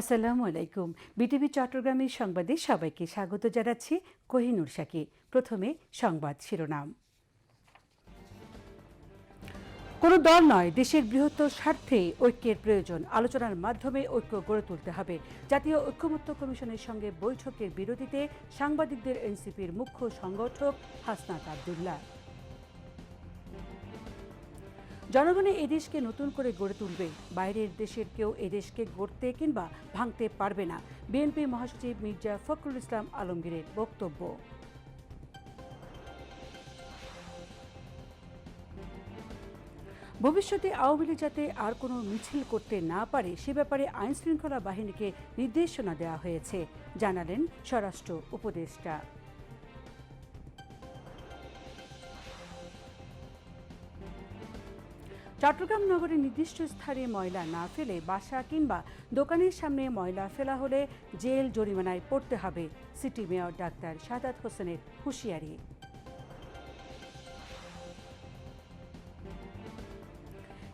আসসালামু আলাইকুম। বিটিভি চট্টগ্রামের সংবাদে সবাইকে স্বাগত জানাচ্ছি কোহিনুর শাকি প্রথমে সংবাদ শিরোনাম। কোনো দল নয়, দেশের বৃহত্তর স্বার্থে ঐক্যের প্রয়োজন। আলোচনার মাধ্যমে ঐক্য গড়ে তুলতে হবে। জাতীয় ঐক্যমত্য কমিশনের সঙ্গে বৈঠকের বিরোধীতে সাংবাদিকদের এনসিপির মুখ্য সংগঠক হাসনাত আবদুল্লাহ। জনগণে এদেশকে নতুন করে গড়ে তুলবে। বাইরের দেশের কেউ এদেশকে গড়তে কিংবা ভাঙতে পারবে না। বিএনপি মহাসচিব মির্জা ফখরুল ইসলাম আলমগীরের বক্তব্য। ভবিষ্যতে আওয়ামী লীগ যাতে আর কোনো মিছিল করতে না পারে, সে ব্যাপারে আইন শৃঙ্খলা বাহিনীকে নির্দেশনা দেওয়া হয়েছে, জানালেন স্বরাষ্ট্র উপদেষ্টা। চট্টগ্রাম নগরে নির্দিষ্ট স্থানে ময়লা না ফেলে বাসা কিংবা দোকানের সামনে ময়লা ফেলা হলে জেল জরিমানায় পড়তে হবে। সিটি মেয়র ডাক্তার সাদাত হোসেনের হুঁশিয়ারি।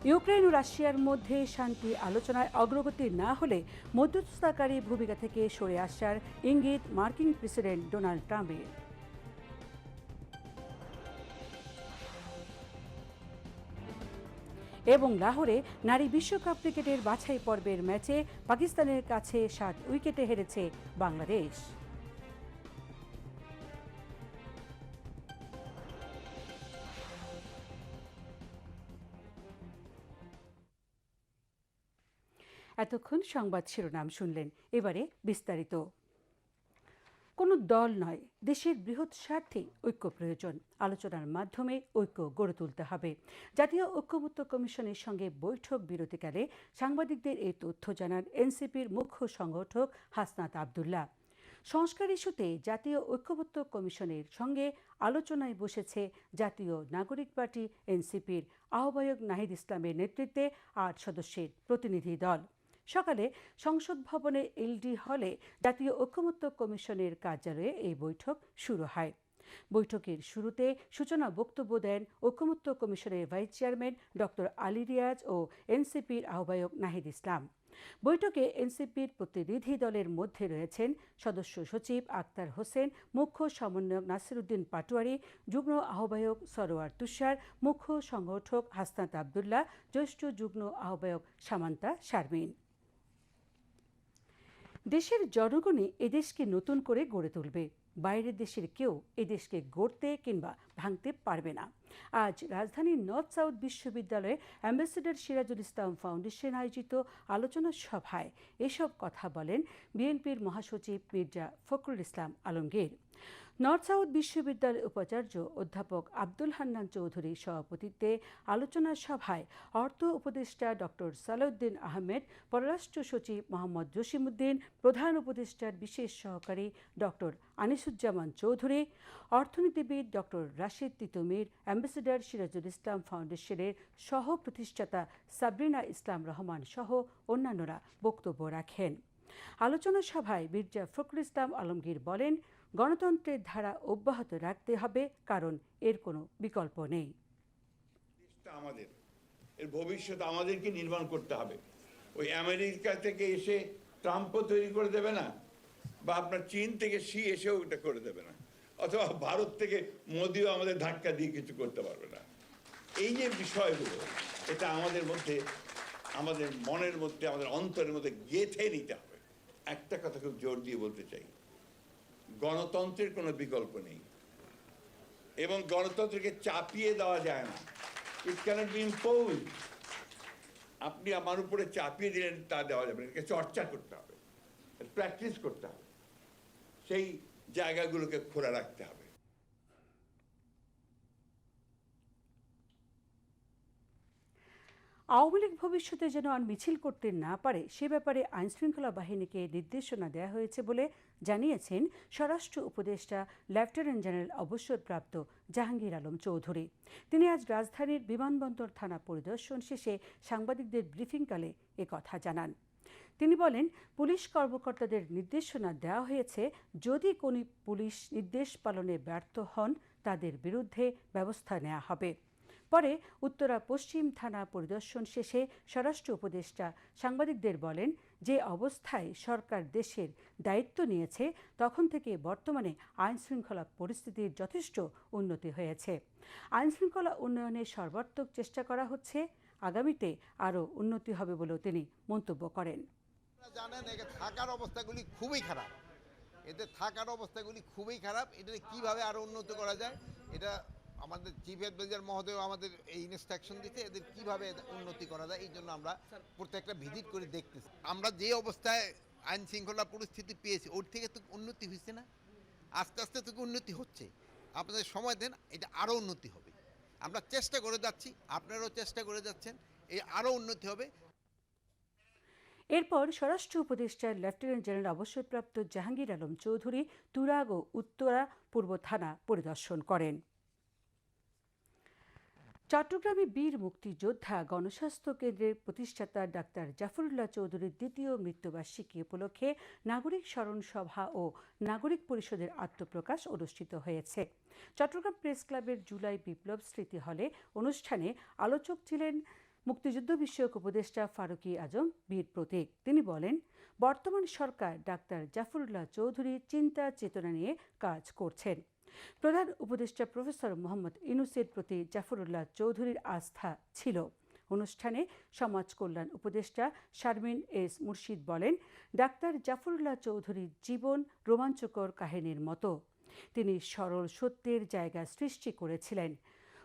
ইউক্রেন ও রাশিয়ার মধ্যে শান্তি আলোচনায় অগ্রগতি না হলে মধ্যস্থতাকারী ভূমিকা থেকে সরে আসার ইঙ্গিত মার্কিন প্রেসিডেন্ট ডোনাল্ড ট্রাম্পের। এবং লাহোরে নারী বিশ্বকাপ ক্রিকেটের বাছাই পর্বের ম্যাচে পাকিস্তানের কাছে সাত উইকেটে হেরেছে বাংলাদেশ। এতক্ষণ সংবাদ শিরোনাম শুনলেন। এবারে বিস্তারিত। কোনো দল নয়, দেশের বৃহৎ স্বার্থে ঐক্য প্রয়োজন। আলোচনার মাধ্যমে ঐক্য গড়ে তুলতে হবে। জাতীয় ঐক্যমত্য কমিশনের সঙ্গে বৈঠক বিরতিকালে সাংবাদিকদের এই তথ্য জানান এনসিপির মুখ্য সংগঠক হাসনাত আবদুল্লাহ। সংস্কার ইস্যুতে জাতীয় ঐক্যমত্য কমিশনের সঙ্গে আলোচনায় বসেছে জাতীয় নাগরিক পার্টি, এনসিপির আহ্বায়ক নাহিদ ইসলামের নেতৃত্বে আট সদস্যের প্রতিনিধি দল। সকালে সংসদ ভবনে এলডি হলে জাতীয় ঐক্যমত্য কমিশনের কার্যালয়ে এই বৈঠক শুরু হয়। বৈঠকের শুরুতে সূচনা বক্তব্য দেন ঐক্যমত্য কমিশনের vice chairman doctor Ali Riaz ও এনসিপির আহ্বায়ক নাহিদ ইসলাম। বৈঠকে এনসিপির প্রতিনিধি দলের মধ্যে রয়েছেন সদস্য সচিব আক্তার হোসেন, মুখ্য সমন্বয়ক নাসিরুদ্দিন পাটোয়ারি, যুগ্ম আহ্বায়ক সরোয়ার তুষার, মুখ্য সংগঠক হাসনাত আবদুল্লাহ, জ্যেষ্ঠ যুগ্ম আহ্বায়ক সামান্তা শারমিন। দেশের জনগণই এদেশকে নতুন করে গড়ে তুলবে। বাইরের দেশের কেউ এদেশকে গড়তে কিংবা ভাঙতে পারবে না। আজ রাজধানীর নর্থ সাউথ বিশ্ববিদ্যালয়ে অ্যাম্বাসেডর সিরাজুল ইসলাম ফাউন্ডেশন আয়োজিত আলোচনা সভায় এসব কথা বলেন বিএনপির মহাসচিব মির্জা ফখরুল ইসলাম আলমগীর। নর্থ সাউথ বিশ্ববিদ্যালয়ের উপাচার্য অধ্যাপক আব্দুল হান্নান চৌধুরীর সভাপতিত্বে আলোচনা সভায় অর্থ উপদেষ্টা ডক্টর সালাউদ্দিন আহমেদ, পররাষ্ট্র সচিব মোহাম্মদ জসিমুদ্দিন প্রধান উপদেষ্টার বিশেষ সহকারী ডক্টর আনিসুজ্জামান চৌধুরী, অর্থনীতিবিদ ডক্টর রাশিদ তিতুমির, অ্যাম্বাসেডর সিরাজুল ইসলাম ফাউন্ডেশনের সহ প্রতিষ্ঠাতা সাবরিনা ইসলাম রহমান সহ অন্যান্যরা বক্তব্য রাখেন। আলোচনা সভায় মির্জা ফখরুল ইসলাম আলমগীর বলেন, গণতন্ত্রের ধারা অব্যাহত রাখতে হবে, কারণ এর কোনো বিকল্প নেই। আমাদের, এর ভবিষ্যৎ আমাদেরকে নির্মাণ করতে হবে। ওই আমেরিকা থেকে এসে ট্রাম্পও তৈরি করে দেবে না, বা আপনার চীন থেকে সি এসেও এটা করে দেবে না, অথবা ভারত থেকে মোদিও আমাদের ধাক্কা দিয়ে কিছু করতে পারবে না। এই যে বিষয়গুলো, এটা আমাদের মধ্যে, আমাদের মনের মধ্যে, আমাদের অন্তরের মধ্যে গেঁথে নিতে হবে। একটা কথা খুব জোর দিয়ে বলতে চাই। গণতন্ত্রের কোনো বিকল্প নেই। এবং গণতন্ত্রকে চাপিয়ে দেওয়া যায় না। ইট ক্যানট বি ইম্পোজ আপনি আমার উপরে চাপিয়ে দিলেন, তা দেওয়া যাবে না। চর্চা করতে হবে। প্র্যাকটিস করতে হবে। সেই জায়গাগুলোকে খোলা রাখতে হবে। আওয়ামী লীগ ভবিষ্যতে যেন আর মিছিল করতে না পারে, সে ব্যাপারে আইনশৃঙ্খলা বাহিনীকে নির্দেশনা দেওয়া হয়েছে বলে জানিয়েছেন স্বরাষ্ট্র উপদেষ্টা লেফটেন্যান্ট জেনারেল অবসরপ্রাপ্ত জাহাঙ্গীর আলম চৌধুরী। তিনি আজ রাজধানীর বিমানবন্দর থানা পরিদর্শন শেষে সাংবাদিকদের ব্রিফিংকালে কথা জানান। তিনি বলেন, পুলিশ কর্মকর্তাদের নির্দেশনা দেওয়া হয়েছে, যদি কোনো পুলিশ নির্দেশ পালনে ব্যর্থ হন, তাদের বিরুদ্ধে ব্যবস্থা নেওয়া হবে। পরে উত্তরা পশ্চিম থানা পরিদর্শন শেষে স্বরাষ্ট্র উপদেষ্টা সাংবাদিকদের বলেন, যে অবস্থায় সরকার দেশের দায়িত্ব নিয়েছে, তখন থেকে বর্তমানে আইন শৃঙ্খলা পরিস্থিতির যথেষ্ট উন্নতি হয়েছে। আইন শৃঙ্খলা উন্নয়নের সর্বাত্মক চেষ্টা করা হচ্ছে, আগামীতে আরও উন্নতি হবে বলেও তিনি মন্তব্য করেন। জানেন থাকার অবস্থাগুলি খুবই খারাপ। এতে থাকার অবস্থাগুলি খুবই খারাপ। এটা কীভাবে আরও উন্নত করা যায়, এটা আমাদের চিফ অ্যাডভাইজার মহোদয় আমাদের এই ইনস্ট্রাকশন দিতে এদের কীভাবে এদের উন্নতি করা যায় এই জন্য আমরা প্রত্যেকটা ভিজিট করে দেখতেছি। আমরা যে অবস্থায় আইন শৃঙ্খলা পরিস্থিতি পেয়েছি ওর থেকে তো উন্নতি হয়েছে না? আস্তে আস্তে থেকে উন্নতি হচ্ছে। আপনাদের সময় দেন এটা আরও উন্নতি হবে। আমরা চেষ্টা করে যাচ্ছি আপনারাও চেষ্টা করে যাচ্ছেন এই আরও উন্নতি হবে। এরপর স্বরাষ্ট্র উপদেষ্টা লেফটেন্যান্ট জেনারেল অবসরপ্রাপ্ত জাহাঙ্গীর আলম চৌধুরী তুরাগ ও উত্তরা পূর্ব থানা পরিদর্শন করেন। চট্টগ্রামে বীর মুক্তিযোদ্ধা গণস্বাস্থ্য কেন্দ্রের প্রতিষ্ঠাতা ডাক্তার জাফরুল্লাহ চৌধুরীর দ্বিতীয় মৃত্যুবার্ষিকী উপলক্ষে নাগরিক স্মরণ সভা ও নাগরিক পরিষদের আত্মপ্রকাশ অনুষ্ঠিত হয়েছে। চট্টগ্রাম প্রেস ক্লাবের জুলাই বিপ্লব স্মৃতি হলে অনুষ্ঠানে আলোচক ছিলেন মুক্তিযুদ্ধ বিষয়ক উপদেষ্টা ফারুকী আজম, বীর প্রতীক। তিনি বলেন, বর্তমান সরকার ডাক্তার জাফরুল্লাহ চৌধুরীর চিন্তা চেতনা নিয়ে কাজ করছেন। প্রধান উপদেষ্টা প্রফেসর মোহাম্মদ ইনুসের প্রতি জাফরুল্লাহ চৌধুরীর আস্থা ছিল। অনুষ্ঠানে সমাজ কল্যাণ উপদেষ্টা শারমিন এস মুর্শিদ বলেন, ডাক্তার জাফরুল্লাহ চৌধুরীর জীবন রোমাঞ্চকর কাহিনীর মতো। তিনি সরল সত্যের জায়গা সৃষ্টি করেছিলেন।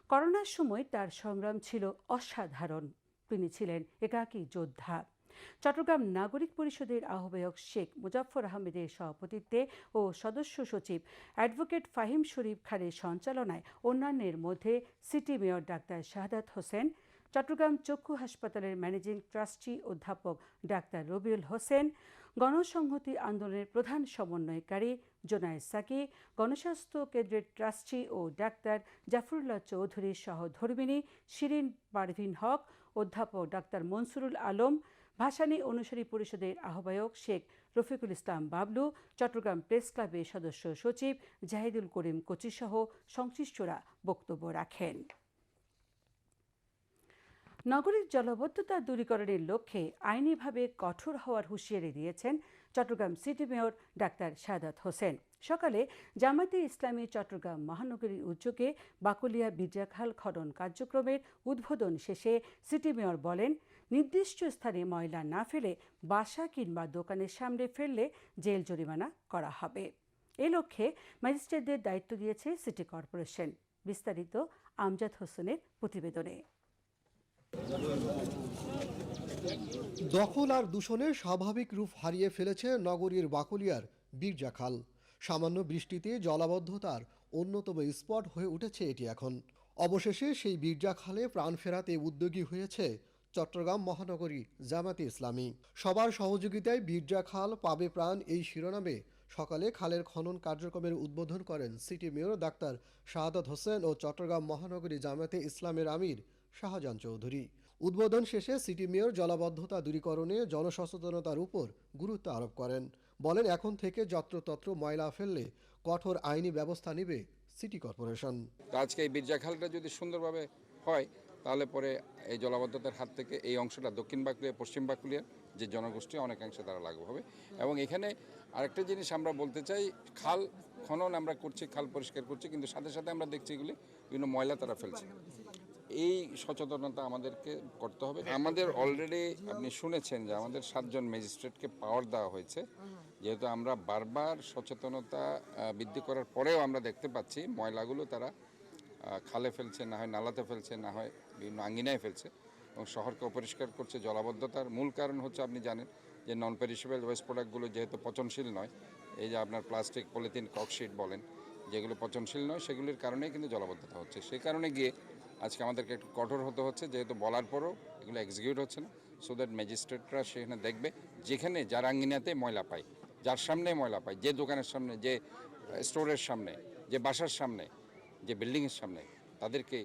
করোনার সময় তার সংগ্রাম ছিল অসাধারণ। তিনি ছিলেন একাকী যোদ্ধা। চট্টগ্রাম নাগরিক পরিষদের আহ্বায়ক শেখ মুজাফর আহমেদের সভাপতিত্বে ও সদস্য সচিব অ্যাডভোকেট ফাহিম শরীফ খানের সঞ্চালনায় অন্যান্যের মধ্যে সিটি মেয়র ডাক্তার শাহাদাত হোসেন, চট্টগ্রাম চক্ষু হাসপাতালের ম্যানেজিং ট্রাস্টি অধ্যাপক ডাক্তার রবিউল হোসেন, গণসংহতি আন্দোলনের প্রধান সমন্বয়কারী জোনায়েদ সাকি, গণস্বাস্থ্য কেন্দ্রের ট্রাস্টি ও ডাক্তার জাফরুল্লাহ চৌধুরীর সহধর্মিনী শিরিন পারভিন হক, অধ্যাপক ডাক্তার মনসুরুল আলম ভাসানী অনুসারী পরিষদের আহ্বায়ক শেখ রফিকুল ইসলাম বাবলু, চট্টগ্রাম প্রেস ক্লাবের সদস্য সচিব জাহিদুল করিম কোচিসহ সংশ্লিষ্টরা বক্তব্য রাখেন। নগরীর জলবদ্ধতা দূরীকরণের লক্ষ্যে আইনিভাবে কঠোর হওয়ার হুঁশিয়ারি দিয়েছেন চট্টগ্রাম সিটি মেয়র ডাক্তার সাদাত হোসেন। সকালে জামায়াতে ইসলামী চট্টগ্রাম মহানগরীর উদ্যোগে বাকুলিয়া বিদ্যাখাল খনন কার্যক্রমের উদ্বোধন শেষে সিটি মেয়র বলেন, নির্দিষ্ট স্থানে ময়লা না ফেলে বাসা কিংবা দোকানের সামনে ফেললে জেল জরিমানা করা হবে। এ লক্ষ্যে ম্যাজিস্ট্রেটদের দায়িত্ব দিয়েছে সিটি কর্পোরেশন। বিস্তারিত আমজাদ হোসেনের প্রতিবেদনে। দখল আর দূষণে স্বাভাবিক রূপ হারিয়ে ফেলেছে নগরীর বাকুলিয়ার বীরজাখাল। সামান্য বৃষ্টিতে জলাবদ্ধতার অন্যতম স্পট হয়ে উঠেছে এটি এখন। অবশেষে সেই বীরজাখালে প্রাণ ফেরাতে উদ্যোগী হয়েছে চট্টগ্রাম মহানগরী জামাতে ইসলামী। সবার সহযোগিতায় বীরজাখাল পাবে প্রাণ এই শিরোনামে সকালে খালের খনন কার্যক্রমের উদ্বোধন করেন সিটি মেয়র ডাক্তার শাহাদত হোসেন ও চট্টগ্রাম মহানগরী জামাতে ইসলামের আমির শাহজাহান চৌধুরী। উদ্বোধন শেষে সিটি মেয়র জলাবদ্ধতা দূরীকরণে জনসচেতনতার উপর গুরুত্ব আরোপ করেন। বলেন, এখন থেকে যত্রতত্র ময়লা ফেললে কঠোর আইনি ব্যবস্থা নেবে সিটি কর্পোরেশন। আজকে এই বীরজা খালটা যদি সুন্দরভাবে হয়, তাহলে পরে এই জলাবদ্ধতার হাত থেকে এই অংশটা দক্ষিণ বাঁকুড়িয়া পশ্চিম বাঁকুড়িয়ার যে জনগোষ্ঠী, অনেকাংশে তারা লাঘব হবে। এবং এখানে আরেকটা জিনিস আমরা বলতে চাই, খাল খনন আমরা করছি, খাল পরিষ্কার করছি, কিন্তু সাথে সাথে আমরা দেখছি এগুলি বিভিন্ন ময়লা তারা ফেলছে। এই সচেতনতা আমাদেরকে করতে হবে। আমাদের অলরেডি আপনি শুনেছেন যে আমাদের সাতজন ম্যাজিস্ট্রেটকে পাওয়ার দেওয়া হয়েছে। যেহেতু আমরা বারবার সচেতনতা বৃদ্ধি করার পরেও আমরা দেখতে পাচ্ছি ময়লাগুলো তারা খালে ফেলছে, না হয় নালাতে ফেলছে, না হয় বিভিন্ন আঙ্গিনায় ফেলছে এবং শহরকে অপরিষ্কার করছে। জলাবদ্ধতার মূল কারণ হচ্ছে আপনি জানেন যে নন পেরিশেবল ওয়েস্ট প্রোডাক্টগুলো যেহেতু পচনশীল নয়, এই যে আপনার প্লাস্টিক পলিথিন ককশিট বলেন, যেগুলো পচনশীল নয়, সেগুলির কারণেই কিন্তু জলাবদ্ধতা হচ্ছে। সেই কারণে গিয়ে আজকে আমাদেরকে একটু কঠোর হতে হচ্ছে, যেহেতু বলার পরও এগুলো এক্সিকিউট হচ্ছে না। সো দ্যাট ম্যাজিস্ট্রেটরা সেখানে দেখবে, যেখানে যার আঙ্গিনাতে ময়লা পায়, যার সামনে ময়লা পায়, যে দোকানের সামনে, যে স্টোরের সামনে, যে বাসার সামনে, যে বিল্ডিংয়ের সামনে, তাদেরকে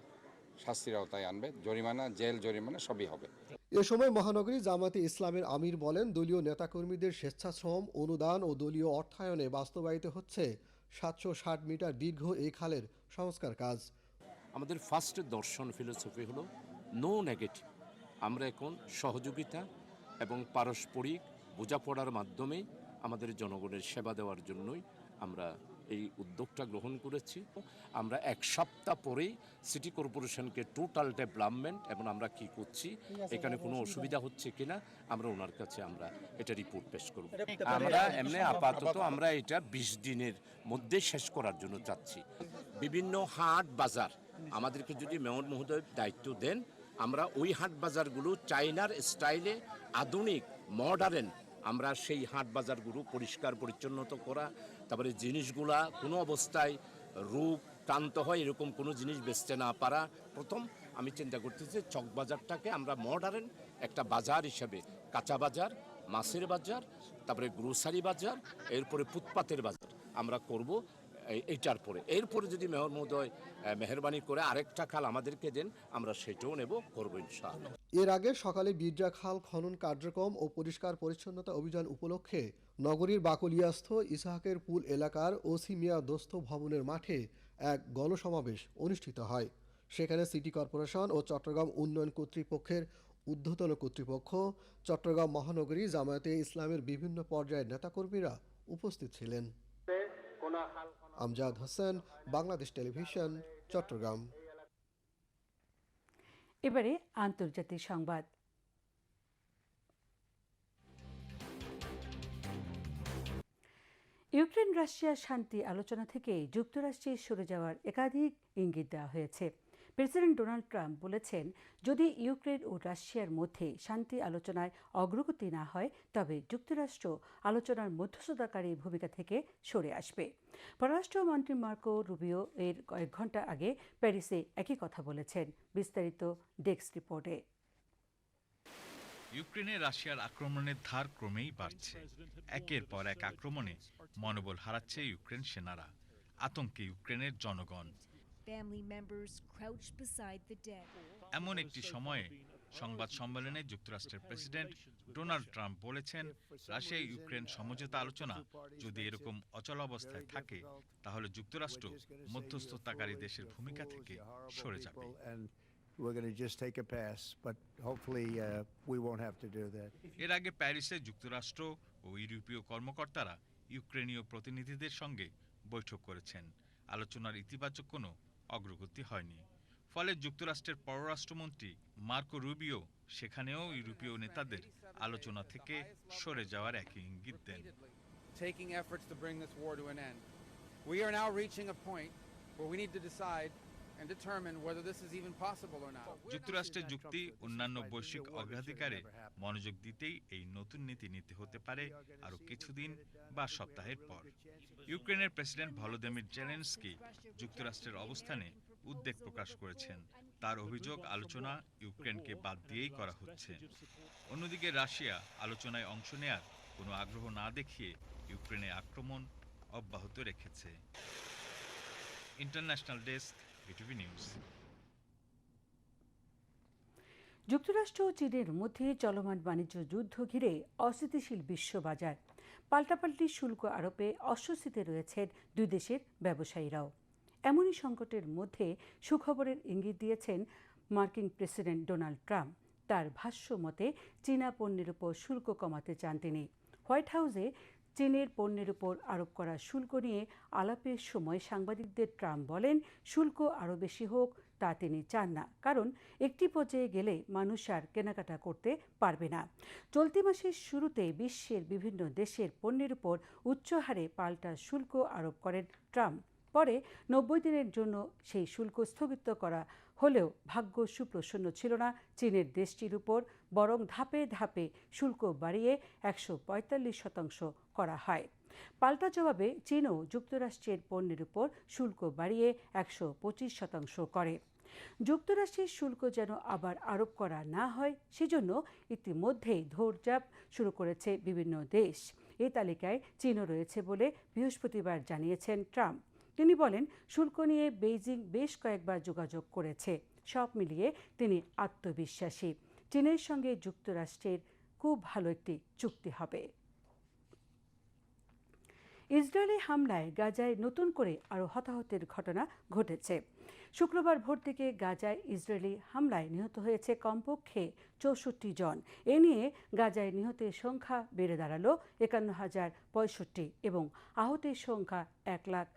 শাস্তির আওতায় আনবে, জরিমানা, জেল জরিমানা সবই হবে। এ সময় মহানগরী জামাতে ইসলামের আমির বলেন, দলীয় নেতাকর্মীদের স্বেচ্ছাশ্রম, অনুদান ও দলীয় অর্থায়নে বাস্তবায়িত হচ্ছে সাতশো ষাট মিটার দীর্ঘ এই খালের সংস্কার কাজ। আমাদের ফার্স্ট দর্শন ফিলোসফি হলো নো নেগেটিভ আমরা এখন সহযোগিতা এবং পারস্পরিক বোঝাপড়ার মাধ্যমেই আমাদের জনগণের সেবা দেওয়ার জন্যই আমরা এই উদ্যোগটা গ্রহণ করেছি। আমরা এক সপ্তাহ পরেই সিটি কর্পোরেশনকে টোটাল ডেভেলপমেন্ট এবং আমরা কি করছি এখানে কোনো অসুবিধা হচ্ছে কিনা আমরা ওনার কাছে আমরা এটা রিপোর্ট পেশ করব। আমরা এমনি আপাতত আমরা এটা বিশ দিনের মধ্যে শেষ করার জন্য চাচ্ছি। বিভিন্ন হাট বাজার আমাদেরকে যদি মেয়র মহোদয় দায়িত্ব দেন আমরা ওই হাট বাজারগুলো চাইনার স্টাইলে আধুনিক মডার্ন আমরা সেই হাট বাজারগুলো পরিষ্কার পরিচ্ছন্নত করা তারপরে জিনিসগুলা কোনো অবস্থায় রূপ টান্ত হয় এরকম কোনো জিনিস বেচতে না পারা প্রথম আমি চিন্তা করতেছি চক বাজারটাকে আমরা মডার্ন একটা বাজার হিসেবে কাঁচা বাজার মাছের বাজার তারপরে গ্রোসারি বাজার এরপরে ফুটপাতের বাজার আমরা করব। এইটার পরে। এরপরে যদি মেয়র মহোদয় মেহরবানি করে আরেকটা খাল আমাদেরকে দেন আমরা সেটাও নেব করব ইনশাআল্লাহ। এর আগে সকালে বিদ্রা খাল খনন কার্যক্রম ও পরিষ্কার পরিচ্ছন্নতা অভিযান উপলক্ষে নগরীর বাকলিয়াস্থ ইসাহাকের পুল এলাকার ওসি মিয়া দোস্ত ভবনের মাঠে এক গণসমাবেশ অনুষ্ঠিত হয়। সেখানে সিটি কর্পোরেশন ও চট্টগ্রাম উন্নয়ন কর্তৃপক্ষের ঊর্ধ্বতন কর্তৃপক্ষ চট্টগ্রাম মহানগরী জামায়াতে ইসলামের বিভিন্ন পর্যায়ের নেতাকর্মীরা উপস্থিত ছিলেন। আমজাদ হোসেন, বাংলাদেশ টেলিভিশন, চট্টগ্রাম। এবারে আন্তর্জাতিক সংবাদ। ইউক্রেন রাশিয়া শান্তি আলোচনা থেকে যুক্তরাষ্ট্রে সরে যাওয়ার একাধিক ইঙ্গিত দেওয়া হয়েছে। প্রেসিডেন্ট ডোনাল্ড ট্রাম্প বলেছেন, যদি ইউক্রেন ও রাশিয়ার মধ্যে শান্তি আলোচনায় অগ্রগতি না হয়, তবে যুক্তরাষ্ট্র আলোচনার মধ্যস্থতাকারী ভূমিকা থেকে সরে আসবে। পররাষ্ট্রমন্ত্রী মার্কো রুবিও এর কয়েক ঘণ্টা আগে প্যারিসে একই কথা বলেছেন, বিস্তারিত ডেস্ক রিপোর্টে। ইউক্রেনে রাশিয়ার আক্রমণের ধার ক্রমেই বাড়ছে। একের পর এক আক্রমণে মনোবল হারাচ্ছে ইউক্রেন সেনারা। আতঙ্কে ইউক্রেনের জনগণ। Family members crouched beside the dead. এমন একটি সময়ে সংবাদ সম্মেলনে যুক্তরাষ্ট্রের প্রেসিডেন্ট ডোনাল্ড ট্রাম্প বলেছেন রাশিয়া ইউক্রেন সমঝোতা আলোচনা যদি এরকম অচল অবস্থায় থাকে তাহলে যুক্তরাষ্ট্র মধ্যস্থতাকারী দেশের ভূমিকা থেকে সরে যাবে we're going to just take a pass, but hopefully uh, we won't have to do that. এর আগে প্যারিসে যুক্তরাষ্ট্র ও ইউরোপীয় কর্মকর্তারা ইউক্রেনীয় প্রতিনিধিদের সঙ্গে বৈঠক করেছেন আলোচনার ইতিবাচক কোনো অগ্রগতি হয়নি ফলে যুক্তরাষ্ট্রের পররাষ্ট্রমন্ত্রী মার্কো রুবিও সেখানেও ইউরোপীয় নেতাদের আলোচনা থেকে সরে যাওয়ার একই ইঙ্গিত দেন taking efforts to bring this war to an end. We are now reaching a point where we need to decide and determine whether this is even possible or not. যুক্তরাষ্ট্রের যুক্তি অন্যান্য বৈশ্বিক অগ্রাধিকারে মনোযোগ দিতেই এই নতুন নীতি নিতে হতে পারে আরও কিছুদিন বা সপ্তাহের পর। ইউক্রেনের প্রেসিডেন্ট ভলোদিমির জেলেনস্কি যুক্তরাষ্ট্রের অবস্থানে উদ্বেগ প্রকাশ করেছেন। তার অভিযোগ আলোচনা ইউক্রেনকে বাদ দিয়েই করা হচ্ছে। অন্যদিকে রাশিয়া আলোচনায় অংশ নেয়ার কোনো আগ্রহ না দেখিয়ে ইউক্রেনে আক্রমণ অব্যাহত রেখেছে। ইন্টারন্যাশনাল ডেস্ক বিটিভি নিউজ যুক্তরাষ্ট্র ও চীনের মধ্যে চলমান বাণিজ্য যুদ্ধ ঘিরে অস্থিতিশীল বিশ্ববাজার পাল্টাপাল্টি শুল্ক আরোপে অস্বস্তিতে রয়েছেন দুই দেশের ব্যবসায়ীরাও। এমনই সংকটের মধ্যে সুখবরের ইঙ্গিত দিয়েছেন মার্কিন প্রেসিডেন্ট ডোনাল্ড ট্রাম্প। তার ভাষ্য মতে, চীনা পণ্যের উপর শুল্ক কমাতে চান তিনি। হোয়াইট হাউসে চীনের পণ্যের উপর আরোপ করা শুল্ক নিয়ে আলাপের সময় সাংবাদিকদের ট্রাম্প বলেন, শুল্ক আরও বেশি হোক তা তিনি চান না, কারণ একটি পর্যায়ে গেলে মানুষ আর কেনাকাটা করতে পারবে না। চলতি মাসের শুরুতে বিশ্বের বিভিন্ন দেশের পণ্যের উপর উচ্চ হারে পাল্টা শুল্ক আরোপ করেন ট্রাম্প। পরে নব্বই দিনের জন্য সেই শুল্ক স্থগিত করা হলেও ভাগ্য সুপ্রসন্ন ছিল না। চীনের দেশটির উপর বরং ধাপে ধাপে শুল্ক বাড়িয়ে একশো পঁয়তাল্লিশ শতাংশ করা হয়। পাল্টা জবাবে চীনও যুক্তরাষ্ট্রের পণ্যের উপর শুল্ক বাড়িয়ে একশো পঁচিশ শতাংশ করে। যুক্তরাষ্ট্রের শুল্ক যেন আবার আরোপ করা না হয়, সেজন্য ইতিমধ্যেই ধৈর্যাপ শুরু করেছে বিভিন্ন দেশ। এই তালিকায় চীনও রয়েছে বলে বৃহস্পতিবার জানিয়েছেন ট্রাম্প। তিনি বলেন, শুল্ক নিয়ে বেইজিং বেশ কয়েকবার যোগাযোগ করেছে। সব মিলিয়ে তিনি আত্মবিশ্বাসী। চীনের সঙ্গে যুক্তরাষ্ট্রের খুব ভালো একটি চুক্তি হবে। ইসরায়েলি হামলায় গাজায় নতুন করে আরও হতাহতের ঘটনা ঘটেছে। শুক্রবার ভোর থেকে গাজায় ইসরায়েলি হামলায় নিহত হয়েছে কমপক্ষে চৌষট্টি জন। এ নিয়ে গাজায় নিহতের সংখ্যা বেড়ে দাঁড়াল একান্ন হাজার পঁয়ষট্টি এবং আহতের সংখ্যা এক লাখ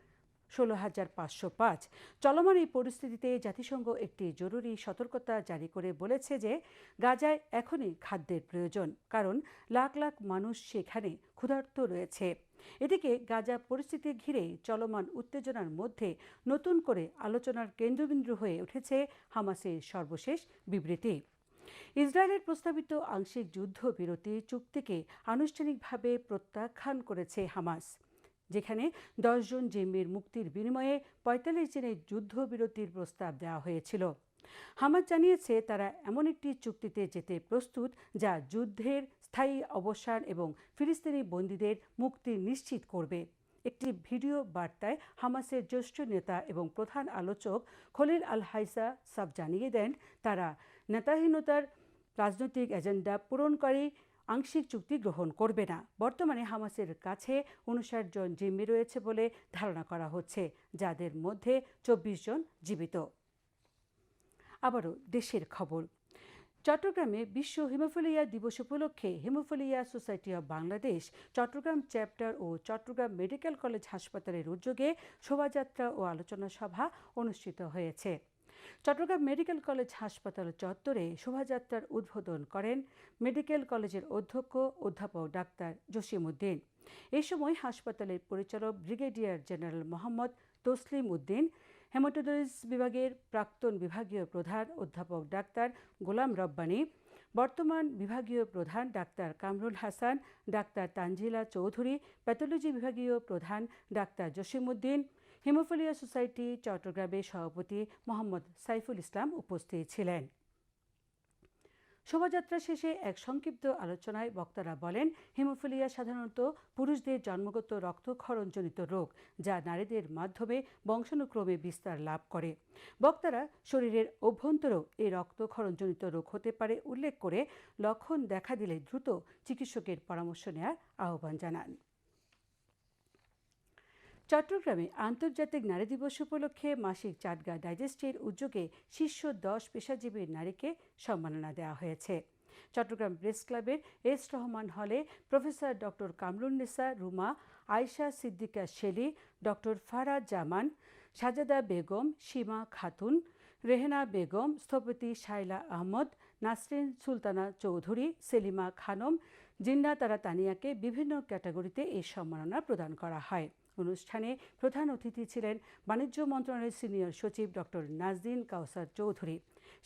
ষোলো হাজার পাঁচশো পাঁচ। চলমান এই পরিস্থিতিতে জাতিসংঘ একটি জরুরি সতর্কতা জারি করে বলেছে যে, গাজায় এখনই খাদ্যের প্রয়োজন, কারণ লাখ লাখ মানুষ সেখানে ক্ষুধার্ত রয়েছে। এদিকে গাজা পরিস্থিতি ঘিরে চলমান উত্তেজনার মধ্যে নতুন করে আলোচনার কেন্দ্রবিন্দু হয়ে উঠেছে হামাসের সর্বশেষ বিবৃতি। ইসরায়েলের প্রস্তাবিত আংশিক যুদ্ধবিরতি চুক্তিকে আনুষ্ঠানিকভাবে প্রত্যাখ্যান করেছে হামাস। যেখানে দশজন জিম্মির মুক্তির বিনিময়ে পঁয়তাল্লিশ দিনের যুদ্ধবিরতির প্রস্তাব দেওয়া হয়েছিল। হামাস জানিয়েছে, তারা এমন একটি চুক্তিতে যেতে প্রস্তুত যা যুদ্ধের স্থায়ী অবসান এবং ফিলিস্তিনি বন্দীদের মুক্তি নিশ্চিত করবে। একটি ভিডিও বার্তায় হামাসের জ্যেষ্ঠ নেতা এবং প্রধান আলোচক খলিল আল হাইসা সাব জানিয়ে দেন, তারা নেতাহীনতার রাজনৈতিক এজেন্ডা পূরণকারী আংশিক চুক্তি গ্রহণ করবে না। বর্তমানে হামাসের কাছে উনষাট জন জিম্মি রয়েছে বলে ধারণা করা হচ্ছে, যাদের মধ্যে চব্বিশ জন জীবিত। আবারও দেশের খবর। চট্টগ্রামে বিশ্ব হিমোফিলিয়া দিবস উপলক্ষে haemophilia society of Bangladesh, Chattogram chapter O Chattogram medical college হাসপাতালের উদ্যোগে শোভাযাত্রা ও আলোচনা সভা অনুষ্ঠিত হয়েছে। চট্টগ্রাম মেডিকেল কলেজ হাসপাতাল চত্বরে শোভাযাত্রার উদ্বোধন করেন মেডিকেল কলেজের অধ্যক্ষ অধ্যাপক ডাক্তার জসিমউদ্দিন। এ সময় হাসপাতালের পরিচালক brigadier general Mohammad Taslim Uddin haematology বিভাগের প্রাক্তন বিভাগীয় প্রধান অধ্যাপক ডাক্তার গোলাম রব্বানী, বর্তমান বিভাগীয় প্রধান ডাক্তার কামরুল হাসান, ডাক্তার তানজিলা চৌধুরী, প্যাথোলজি বিভাগীয় প্রধান ডাক্তার জসিমউদ্দিন হিমোফিলিয়া সোসাইটি চট্টগ্রামের সভাপতি মোহাম্মদ সাইফুল ইসলাম উপস্থিত ছিলেন। শোভাযাত্রা শেষে এক সংক্ষিপ্ত আলোচনায় বক্তারা বলেন, হিমোফিলিয়া সাধারণত পুরুষদের জন্মগত রক্তক্ষরণজনিত রোগ, যা নারীদের মাধ্যমে বংশানুক্রমে বিস্তার লাভ করে। বক্তারা শরীরের অভ্যন্তরেও এই রক্তক্ষরণজনিত রোগ হতে পারে উল্লেখ করে লক্ষণ দেখা দিলে দ্রুত চিকিৎসকের পরামর্শ নেওয়ার আহ্বান জানান। চট্টগ্রামে আন্তর্জাতিক নারী দিবস উপলক্ষে মাসিক চাটগা ডাইজেস্টের উদ্যোগে শীর্ষ দশ পেশাজীবীর নারীকে সম্মাননা দেওয়া হয়েছে। চট্টগ্রাম প্রেস ক্লাবের এস রহমান হলে professor doctor Kamrunnessa Ruma, Ayesha Siddika Shelly, doctor Farah Zaman, Sajada Begum, সীমা খাতুন, রেহেনা বেগম, স্থপতি শাইলা আহমদ, নাসরিন সুলতানা চৌধুরী, সেলিমা খানম জিন্না তারা তানিয়াকে বিভিন্ন ক্যাটাগরিতে এই সম্মাননা প্রদান করা হয়। অনুষ্ঠানে প্রধান অতিথি ছিলেন বাণিজ্য মন্ত্রণালয়ের সিনিয়র সচিব ডক্টর নাজদিন কাউসার চৌধুরী।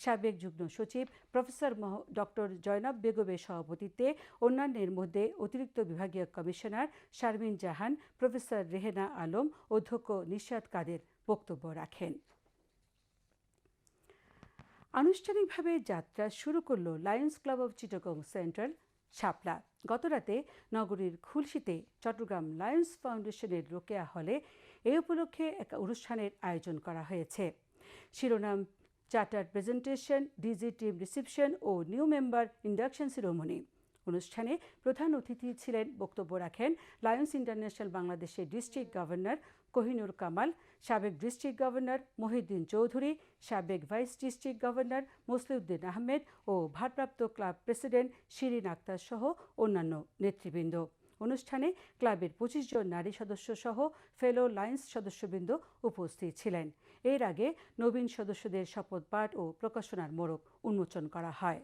সাবেক যুগ্ম সচিব প্রফেসর ডক্টর জয়নাব বেগমের সভাপতিত্বে অন্যান্যের মধ্যে অতিরিক্ত বিভাগীয় কমিশনার শারমিন জাহান, প্রফেসর রেহেনা আলম, অধ্যক্ষ নিশাদ কাদের বক্তব্য রাখেন। আনুষ্ঠানিকভাবে যাত্রা শুরু করল Lions club of Chittagong central Shapla গতরাতে নগরীর খুলশিতে চট্টগ্রাম লায়ন্স ফাউন্ডেশনের রোকেয়া হলে এ উপলক্ষে এক অনুষ্ঠানের আয়োজন করা হয়েছে। শিরোনাম, charter presentation, DG team reception ও নিউ মেম্বার ইন্ডাকশন সিরোমনি। অনুষ্ঠানে প্রধান অতিথি ছিলেন বক্তব্য রাখেন লায়ন্স ইন্টারন্যাশনাল বাংলাদেশের ডিস্ট্রিক্ট গভর্নর কোহিনুর কামাল, সাবেক ডিস্ট্রিক্ট গভর্নর মহিউদ্দিন চৌধুরী, সাবেক vice district governor Musliuddin Ahmed ও ভারপ্রাপ্ত ক্লাব প্রেসিডেন্ট শিরিন আক্তার সহ অন্যান্য নেতৃবৃন্দ। অনুষ্ঠানে ক্লাবের পঁচিশ জন নারী সদস্য সহ ফেলো লায়ন্স সদস্যবৃন্দ উপস্থিত ছিলেন। এর আগে নবীন সদস্যদের শপথ পাঠ ও প্রকাশনার মোড়ক উন্মোচন করা হয়।